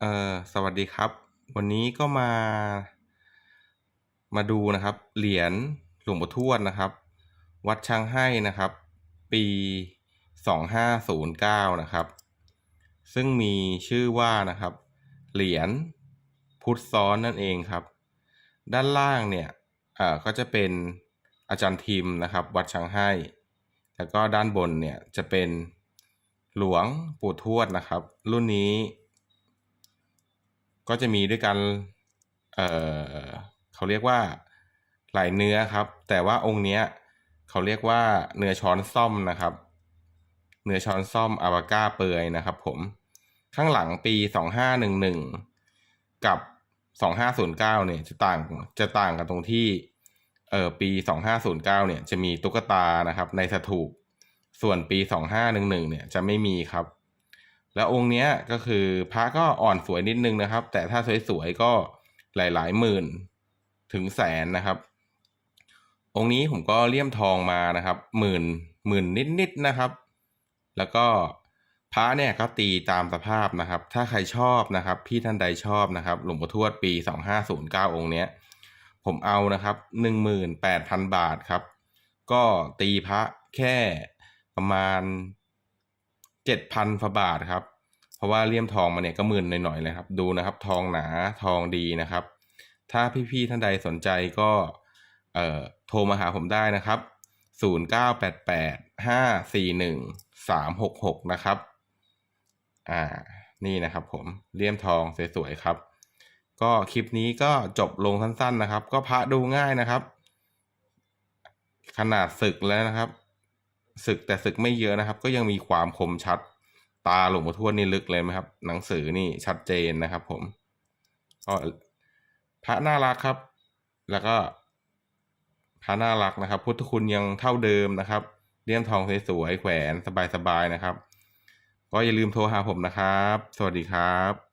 เอ่อสวัสดีครับ วันนี้ก็มา มาดูนะครับ เหรียญหลวงปู่ทวดนะครับ วัดช้างให้นะครับ ปีสองห้าศูนย์เก้านะครับ ซึ่งมีชื่อว่านะครับ เหรียญพุทธซ้อนนั่นเองครับ ด้านล่างเนี่ยเอ่อก็จะเป็นอาจารย์ทิมนะครับ วัดช้างให้ แล้วก็ด้านบนเนี่ยจะเป็นหลวงปู่ทวดนะครับ รุ่นนี้ ก็จะมีด้วยกันเอ่อเขาเรียกว่าหลายเนื้อครับ แต่ว่าองค์เนี้ยเขาเรียกว่าเนื้อช้อนซ่อมนะครับ เนื้อช้อนซ่อมอาวาก้าเปยนะครับ ผมข้างหลังปีสองห้าหนึ่งหนึ่งกับสองห้าศูนย์เก้าเนี่ยจะต่างจะต่างกันตรงที่เอ่อปีสองห้าศูนย์เก้าเนี่ยจะมีตุ๊กตานะครับ ในสถูปส่วนปีสองห้าหนึ่งหนึ่งเนี่ยจะไม่มีครับ แล้วองค์เนี้ยก็คือพระก็อ่อนสวยนิดนึงนะครับ แต่ถ้าสวยๆก็หลายๆหมื่นถึงแสนนะครับ องค์นี้ผมก็เลี่ยมทองมานะครับหมื่นหมื่นนิดๆนะครับ แล้วก็พระเนี่ยก็ตีตามสภาพนะครับ ถ้าใครชอบนะครับ พี่ท่านใดชอบนะครับ หลวงปู่ทวดปีสองห้าศูนย์เก้าองค์เนี้ย ผมเอานะครับหนึ่งหมื่นแปดพันบาทครับ ก็ตีพระแค่ประมาณ เจ็ดพันฝาบาทครับ เพราะว่าเลี่ยมทองมาเนี่ยก็หมื่นหน่อยๆเลยครับ ดูนะครับ ทองหนาทองดีนะครับ ถ้าพี่ๆท่านใดสนใจก็เอ่อโทรมาหาผมได้นะครับศูนย์เก้าแปดแปดห้าสี่หนึ่งสามหกหกนะครับอ่านี่นะครับผมเลี่ยมทองสวยๆครับ ก็คลิปนี้ก็จบลงสั้นๆนะครับ ก็พระดูง่ายนะครับ ขนาดศึกแล้วนะครับ ศึกแต่ศึกไม่เยอะนะครับ ก็ยังมีความคมชัดตาหลวงปู่ทวดนี่ลึกเลยไหมครับ หนังสือนี่ชัดเจนนะครับ ผมก็พระน่ารักครับ แล้วก็พระน่ารักนะครับ พุทธคุณยังเท่าเดิมนะครับเลี่ยมทองสวยๆแขวนสบายๆนะครับ ก็อย่าลืมโทรหาผมนะครับ สวัสดีครับ